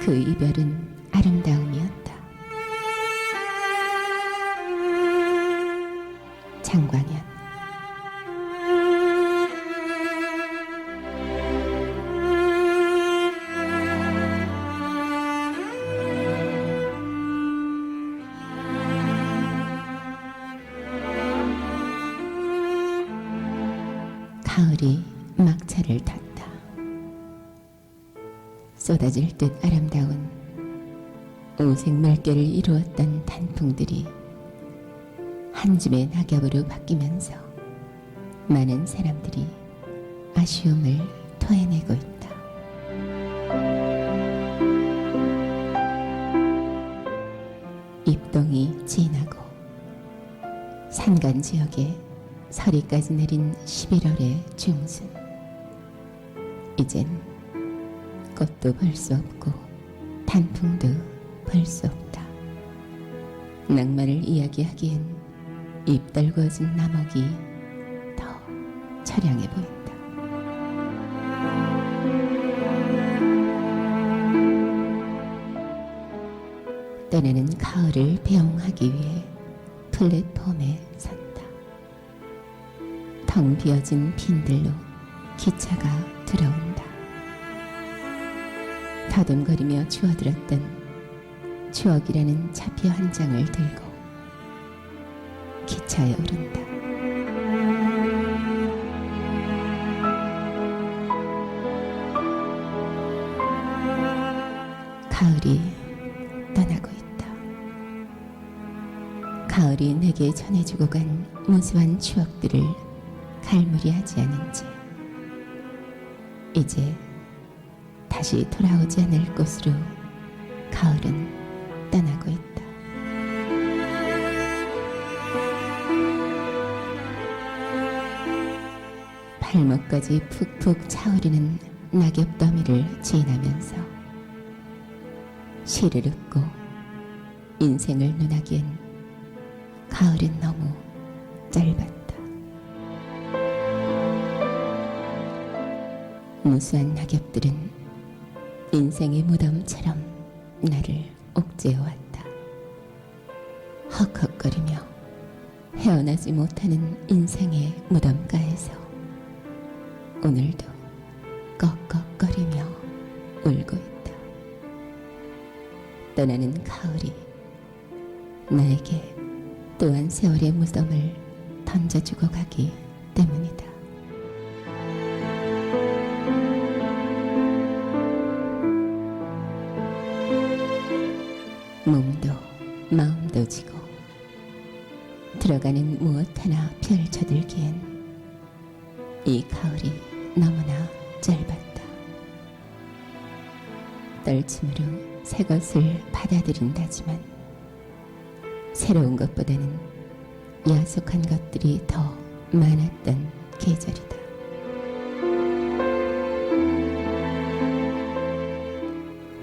그 이별은 아름다움이었다. 장광현 가을이 막차를 탔다. 쏟아질 듯 아름다운 오색 물결을 이루었던 단풍들이 한 줌의 낙엽으로 바뀌면서 많은 사람들이 아쉬움을 토해내고 있다. 입동이 지나고 산간 지역에 서리까지 내린 11월의 중순. 이젠 꽃도 볼수 없고 단풍도 볼수 없다. 낭만을 이야기하기엔 입 떨궈진 나목이 더 처량해 보인다. 떠나는 가을을 배웅하기 위해 플랫폼에 섰다. 텅 비어진 빈들로 기차가 들어온다. 더듬거리며 주워들었던 추억이라는 차표 한 장을 들고 기차에 오른다. 가을이 떠나고 있다. 가을이 내게 전해주고 간 무수한 추억들을 갈무리하지 않은 채 이제 다시 돌아오지 않을 곳으로 가을은 떠나고 있다. 발목까지 푹푹 차오르는 낙엽 더미를 지나면서 시를 읊고 인생을 눈하기엔 가을은 너무 짧았다. 무수한 낙엽들은 인생의 무덤처럼 나를 옥죄어왔다. 헉헉거리며 헤어나지 못하는 인생의 무덤가에서 오늘도 꺽꺽거리며 울고 있다. 떠나는 가을이 나에게 또한 세월의 무덤을 던져주고 가기 때문이다. 들어가는 무엇 하나 펼쳐들기엔 이 가을이 너무나 짧았다. 떨침으로 새 것을 받아들인다지만 새로운 것보다는 야속한 것들이 더 많았던 계절이다.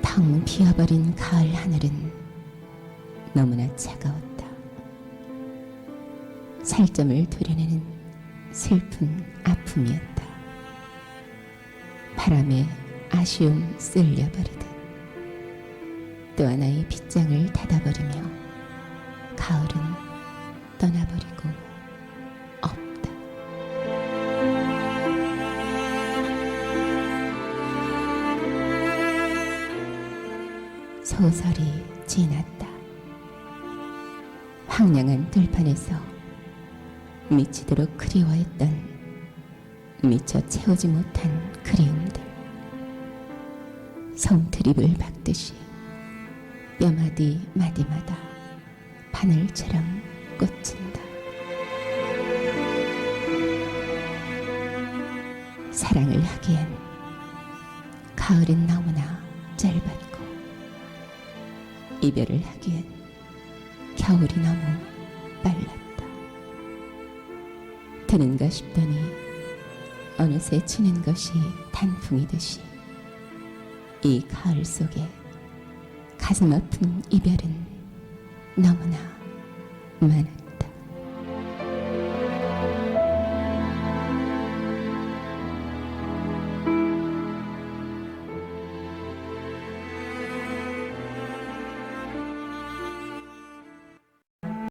텅 비어버린 살점을 도려내는 슬픈 아픔이었다. 바람에 아쉬움 쓸려버리듯 또 하나의 빗장을 닫아버리며 가을은 떠나버리고 없다. 소설이 지났다. 황량한 들판에서 미치도록 그리워했던 미처 채우지 못한 그리움들. 솜트립을 박듯이 뼈마디 마디마다 바늘처럼 꽂힌다. 사랑을 하기엔 가을은 너무나 짧았고 이별을 하기엔 겨울이 너무 빨랐다 드는가 싶더니 어느새 치는 것이 단풍이듯이 이 가을 속에 가슴 아픈 이별은 너무나 많았다.